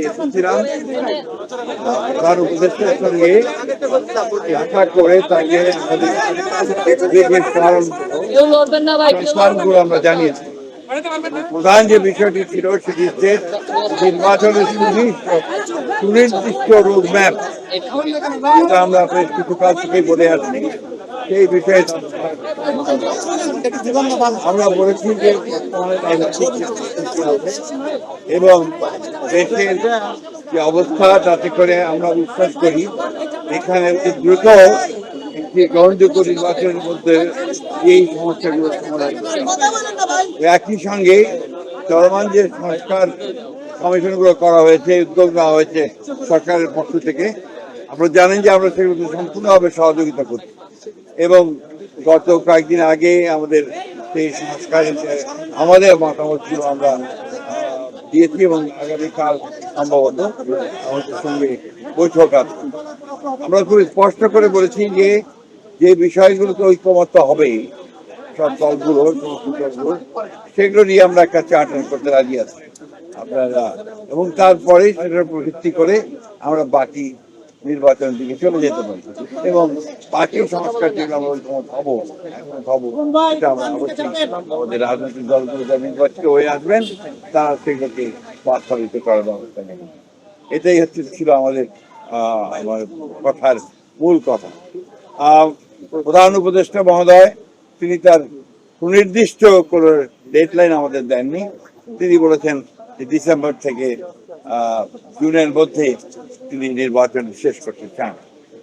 এসেছিলাম তার উপদেষ্টার সঙ্গে দেখা করে তাকে আমাদের আমরা জানিয়েছি প্রধান যে বিষয়টি ছিল সেটি নির্বাচনের সুনির্দিষ্ট সুনির্দিষ্ট রোডম্যাপ আমরা বেশ কিছুকাল থেকে বলে আসছি সেই বিষয়ে আমরা বলেছি যে এবং দেশের যে অবস্থা, তাতে করে আমরা বিশ্বাস করি, এখানে দ্রুত একটি গ্রহণযোগ্য নির্বাচনের মধ্যে এই সমস্যাগুলো সমাধান একই সঙ্গে চলমান যে সংস্কার কমিশনগুলো করা হয়েছে, উদ্যোগ নেওয়া হয়েছে সরকারের পক্ষ থেকে, আপনারা জানেন যে আমরা সেগুলোকে সম্পূর্ণভাবে সহযোগিতা করি এবং গত কয়েকদিন আগে আমাদের সেই সংস্কার আমাদের মতামত ছিল আমরা দিয়েছি এবং আগামীকাল সম্ভবত আমাদের সঙ্গে বৈঠক আছে। আমরা খুব স্পষ্ট করে বলেছি যে যে বিষয়গুলোতে ঐক্যমত্য হবে, সব দলগুলো দলগুলো, সেগুলো নিয়ে আমরা একটা চার্টার করতে রাজি আছি আপনারা। এবং তারপরে সেটার উপর ভিত্তি করে আমরা বাকি নির্বাচনের দিকে চলে যেতে পারি। এবং বাকি সংস্কার যেগুলো হব হব সেটা আমাদের রাজনৈতিক দলগুলো নির্বাচিত হয়ে আসবেন তারা সেগুলোকে বাস্তবায়িত করার ব্যবস্থা নেবেন এটাই হচ্ছে ছিল আমাদের আমার কথার মূল কথা। আহ, প্রধান উপদেষ্টা মহোদয় তিনি তার সুনির্দিষ্ট কোনো ডেডলাইন আমাদের দেননি। তিনি বলেছেন যে ডিসেম্বর থেকে আহ, জুনের মধ্যে তিনি নির্বাচন শেষ করতে চান।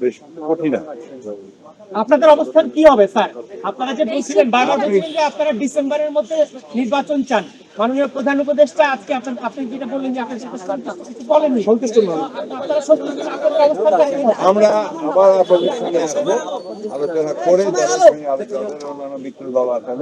বেশ কঠিন। আপনাদের অবস্থান কি হবে, স্যার? আপনারা যে বলছিলেন বারবার বলছিলেন যে আপনারা ডিসেম্বরের মধ্যে নির্বাচন চান। মাননীয় প্রধান উপদেষ্টা আজকে আপনার আপনি যেটা বললেন যে আপনার বলেননি সন্তুষ্ট নন? আমরা আবার আপনাদের সঙ্গে আসব আলোচনা করে যাদের সঙ্গে আলোচনা মিত্র দল আছে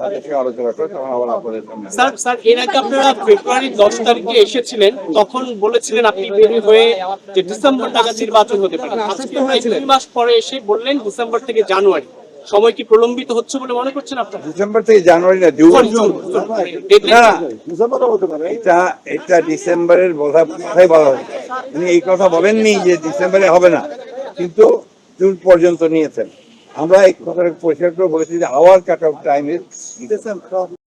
তাদের সঙ্গে আলোচনা করে তখন আবার আপনাদের স্যার স্যার এর আগে আপনারা ফেব্রুয়ারির দশ তারিখে এসেছিলেন তখন বলেছিলেন আপনি বেরি হয়ে যে ডিসেম্বর নাগাদ নির্বাচন হতে পারে। আজকে দুই মাস পরে এসে বললেন ডিসেম্বর থেকে জানুয়ারি। সময় কি প্রলম্বিত হচ্ছে বলে মনে করছেন আপনারা? ডিসেম্বর থেকে জানুয়ারি না জুন। এটা এটা ডিসেম্বরের বোঝা কথাই বলা হয়েছে উনি এই কথা বলেননি যে ডিসেম্বরে হবে না কিন্তু জুন পর্যন্ত নিয়েছেন। আমরা এই কথাটা পরিষ্কার করে বলেছি যে our cut off time is December